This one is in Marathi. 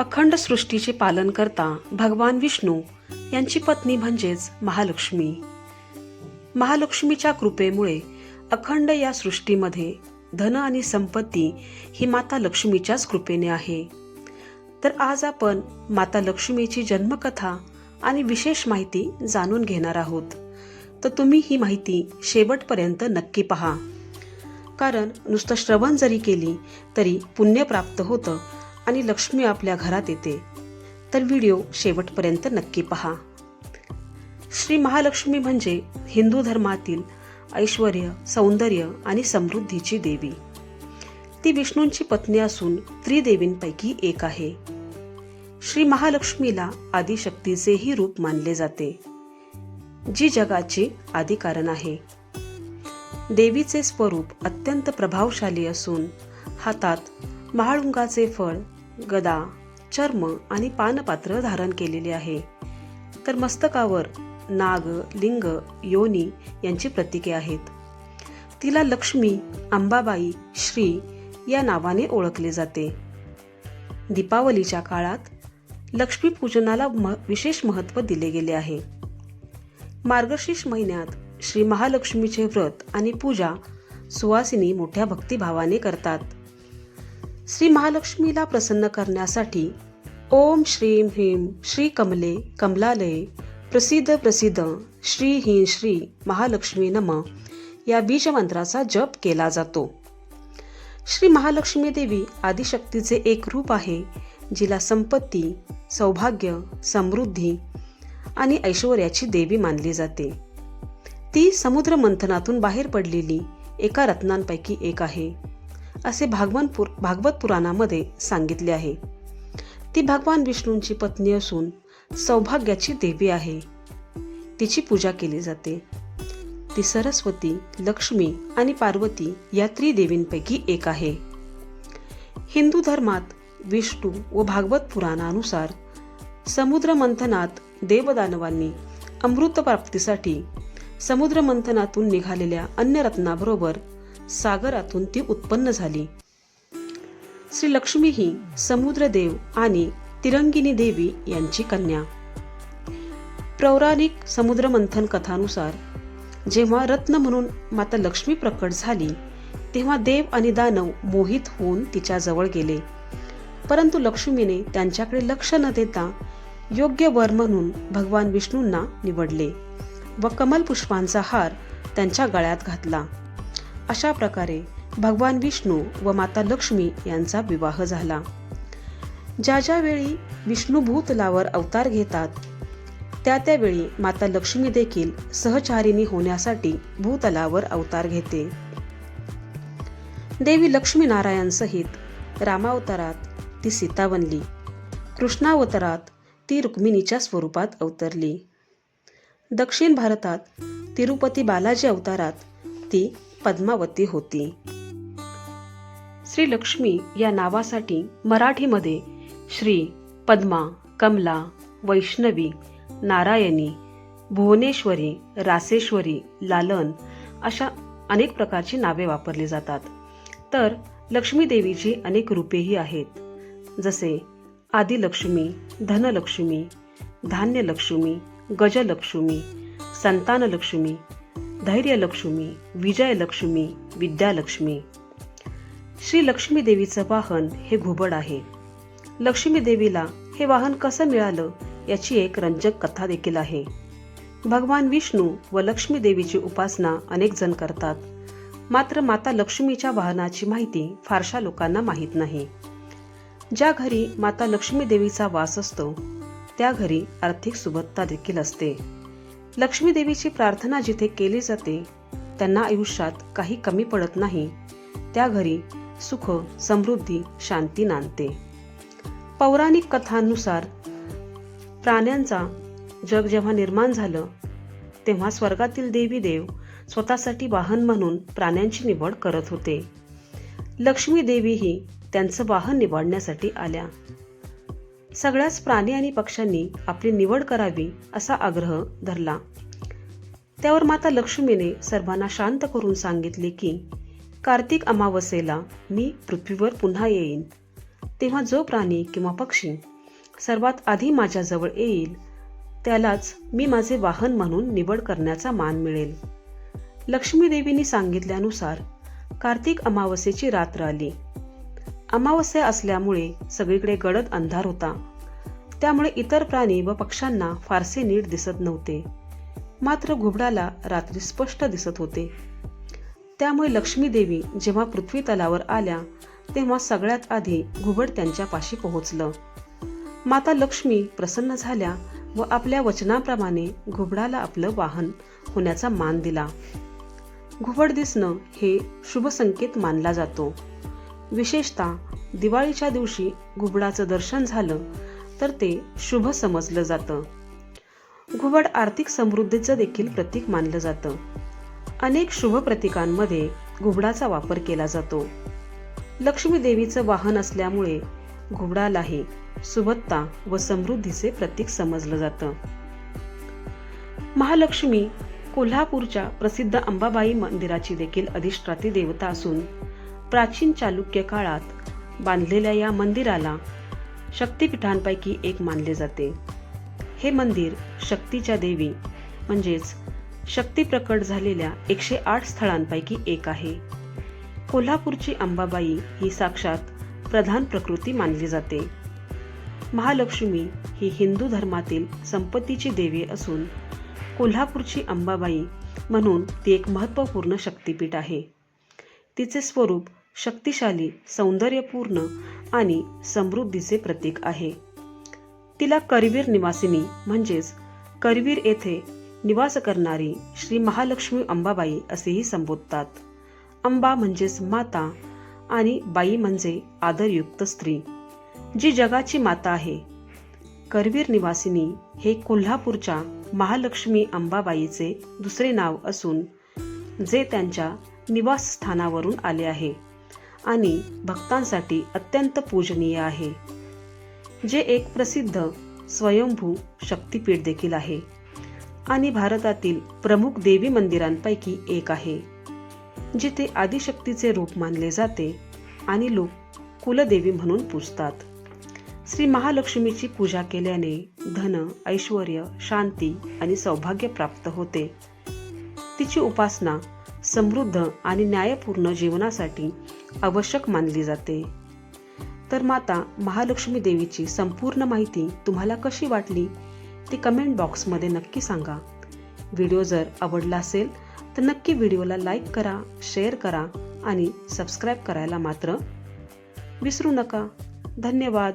अखंड सृष्टीचे पालन करता भगवान विष्णू यांची पत्नी म्हणजेच महालक्ष्मी. महालक्ष्मीच्या कृपेमुळे अखंड या सृष्टीमध्ये धन आणि संपत्ती ही माता लक्ष्मीच्याच कृपेने आहे. तर आज आपण माता लक्ष्मीची जन्मकथा आणि विशेष माहिती जाणून घेणार आहोत. तर तुम्ही ही माहिती शेवटपर्यंत नक्की पहा. कारण नुसतं श्रवण जरी केली तरी पुण्य प्राप्त होतं आणि लक्ष्मी आपल्या घरात येते. तर व्हिडिओ शेवटपर्यंत नक्की पहा. श्री महालक्ष्मी म्हणजे हिंदू धर्मातील ऐश्वर सौंदर्य आणि समृद्धीची देवी. ती विष्णूंची पत्नी असून त्रिदेवींपैकी एक आहे. श्री महालक्ष्मीला आदिशक्तीचेही रूप मानले जाते. जी जगाचे आदिकारण आहे. देवीचे स्वरूप अत्यंत प्रभावशाली असून हातात महाळुंगाचे फळ गदा चर्म आणि पानपात्र धारण केलेले आहे. तर मस्तकावर नाग लिंग योनी यांची प्रतीके आहेत. तिला लक्ष्मी अंबाबाई श्री या नावाने ओळखले जाते. दीपावलीच्या काळात लक्ष्मीपूजनाला म विशेष महत्त्व दिले गेले आहे. मार्गशीर्ष महिन्यात श्री महालक्ष्मीचे व्रत आणि पूजा सुवासिनी मोठ्या भक्तिभावाने करतात. श्री महालक्ष्मीला प्रसन्न करण्यासाठी ओम श्रीम ह्रीम श्री कमले कमलालये प्रसिद्ध प्रसिद्ध श्री हि श्री महालक्ष्मी नम या बीजमंत्राचा जप केला जातो. श्री महालक्ष्मी देवी आदिशक्तीचे एक रूप आहे जिला संपत्ती सौभाग्य समृद्धी आणि ऐश्वर्याची देवी मानली जाते. ती समुद्र मंथनातून बाहेर पडलेली एका रत्नांपैकी एक आहे. असे भागवन पुर भागवत पुराणामध्ये सांगितले आहे. ती भगवान विष्णूंची पत्नी असून सौभाग्याची देवी आहे. तिची पूजा केली जाते. ती सरस्वती लक्ष्मी आणि पार्वती या त्रिदेवींपैकी एक आहे. हिंदू धर्मात विष्णू व भागवत पुराणानुसार समुद्र मंथनात देवदानवांनी अमृतप्राप्तीसाठी समुद्रमंथनातून समुद्र मंथनातून निघालेल्या अन्य रत्नाबरोबर सागरातून ती उत्पन्न झाली. श्री लक्ष्मी ही समुद्रदेव आणि तिरंगिनी देवी यांची कन्या. पौराणिक समुद्रमंथन कथानुसार जेव्हा रत्न म्हणून माता लक्ष्मी प्रकट झाली तेव्हा देव आणि दानव मोहित होऊन तिच्याजवळ गेले. परंतु लक्ष्मीने त्यांच्याकडे लक्ष न देता योग्य वर म्हणून भगवान विष्णूंना निवडले व कमल पुष्पांचा हार त्यांच्या गळ्यात घातला. अशा प्रकारे भगवान विष्णू व माता लक्ष्मी यांचा विवाह झाला. ज्या ज्या वेळी विष्णू भूतलावर अवतार घेतात त्या त्यावेळी माता लक्ष्मी देखील सहचारिणी होण्यासाठी भूतलावर अवतार घेते. देवी लक्ष्मी नारायण सहित रामावतारात ती सीता बनली. कृष्णावतारात ती रुक्मिणीच्या स्वरूपात अवतरली. दक्षिण भारतात तिरुपती बालाजी अवतारात ती पद्मावती होती. श्री लक्ष्मी या नावासाठी मराठीमध्ये श्री पद्मा कमला वैष्णवी नारायणी भुवनेश्वरी रासेश्वरी लालन अशा अनेक प्रकारची नावे वापरली जातात. तर लक्ष्मीदेवीची अनेक रूपेही आहेत. जसे आदिलक्ष्मी धनलक्ष्मी धान्यलक्ष्मी गजलक्ष्मी संतानलक्ष्मी धैर्यलक्ष्मी विजयलक्ष्मी विद्यालक्ष्मी. श्री लक्ष्मी देवीचं वाहन हे घुबड आहे. लक्ष्मी देवीला हे वाहन कसं मिळालं याची एक रंजक कथा देखील आहे. भगवान विष्णू व लक्ष्मी देवीची उपासना अनेक जण करतात. मात्र माता लक्ष्मीच्या वाहनाची माहिती फारशा लोकांना माहीत नाही. ज्या घरी माता लक्ष्मी देवीचा वास असतो त्या घरी आर्थिक सुबत्ता देखील असते. लक्ष्मी देवीची प्रार्थना जिथे केली जाते त्यांना आयुष्यात काही कमी पडत नाही. त्या घरी सुख समृद्धी शांती नांदते. पौराणिक कथांनुसार प्राण्यांचा जग जेव्हा निर्माण झालं तेव्हा स्वर्गातील देवी देव स्वतःसाठी वाहन म्हणून प्राण्यांची निवड करत होते. लक्ष्मी देवीही त्यांचं वाहन निवडण्यासाठी आल्या. सगळ्याच प्राणी आणि पक्ष्यांनी आपली निवड करावी असा आग्रह धरला. त्यावर माता लक्ष्मीने सर्वांना शांत करून सांगितले की कार्तिक अमावस्येला मी पृथ्वीवर पुन्हा येईन. तेव्हा जो प्राणी किंवा पक्षी सर्वात आधी माझ्याजवळ येईल त्यालाच मी माझे वाहन म्हणून निवड करण्याचा मान मिळेल. लक्ष्मीदेवींनी सांगितल्यानुसार कार्तिक अमावस्येची रात्र आली. अमावस्या असल्यामुळे सगळीकडे गडद अंधार होता. त्यामुळे इतर प्राणी व पक्ष्यांना फारसे नीट दिसत नव्हते. मात्र घुबडाला रात्री स्पष्ट दिसत होते. त्यामुळे लक्ष्मी देवी जेव्हा पृथ्वी तलावर आल्या तेव्हा सगळ्यात आधी घुबड त्यांच्या पाशी पोहोचलं. माता लक्ष्मी प्रसन्न झाल्या व आपल्या वचनाप्रमाणे घुबडाला आपलं वाहन होण्याचा मान दिला. घुबड दिसणं हे शुभसंकेत मानला जातो. विशेषतः दिवाळीच्या दिवशी घुबडाचं दर्शन झालं तर ते शुभ समजलं जातं. घुबड आर्थिक समृद्धीचं देखील प्रतीक मानलं जातं. अनेक शुभ प्रतीकांमध्ये घुबडाचा वापर केला जातो. लक्ष्मी देवीचं वाहन असल्यामुळे घुबडालाही सुबत्ता व समृद्धीचे प्रतीक समजलं जातं. महालक्ष्मी कोल्हापूरच्या प्रसिद्ध अंबाबाई मंदिराची देखील अधिष्ठाती देवता असून प्राचीन चालुक्य काळात बांधलेल्या या मंदिराला शक्तिपीठांपैकी एक मानले जाते. हे मंदिर शक्तीच्या देवी म्हणजेच शक्ती प्रकट झालेल्या एकशे आठ स्थळांपैकी एक आहे. कोल्हापूरची अंबाबाई ही साक्षात प्रधान प्रकृती मानली जाते. महालक्ष्मी ही हिंदू धर्मातील संपत्तीची देवी असून कोल्हापूरची अंबाबाई म्हणून ती एक महत्त्वपूर्ण शक्तिपीठ आहे. तिचे स्वरूप शक्तिशाली सौंदर्यपूर्ण आणि समृद्धीचे प्रतीक आहे. तिला करवीर निवासिनी म्हणजेच करवीर येथे निवास करणारी श्री महालक्ष्मी अंबाबाई असेही संबोधतात. अंबा म्हणजेच माता आणि बाई म्हणजे आदरयुक्त स्त्री. जी जगाची माता आहे. करवीर निवासिनी हे कोल्हापूरच्या महालक्ष्मी अंबाबाईचे दुसरे नाव असून जे त्यांच्या निवासस्थानावरून आले आहे. आणि भक्तांसाठी अत्यंत पूजनीय आहे. जे एक प्रसिद्ध स्वयंभू शक्तीपीठ देखील आहे आणि भारतातील प्रमुख देवी मंदिरांपैकी एक आहे जिथे आदिशक्तीचे रूप मानले जाते आणि लोक कुलदेवी म्हणून पूजतात. श्री महालक्ष्मीची पूजा केल्याने धन ऐश्वर शांती आणि सौभाग्य प्राप्त होते. तिची उपासना समृद्ध आणि न्यायपूर्ण जीवनासाठी आवश्यक मानली जाते. तर माता महालक्ष्मी देवीची संपूर्ण माहिती तुम्हाला कशी वाटली? ती कमेंट बॉक्समध्ये नक्की सांगा. व्हिडिओ जर आवडला असेल तर नक्की व्हिडिओला लाईक करा शेअर करा आणि सबस्क्राईब करायला मात्र विसरू नका. धन्यवाद.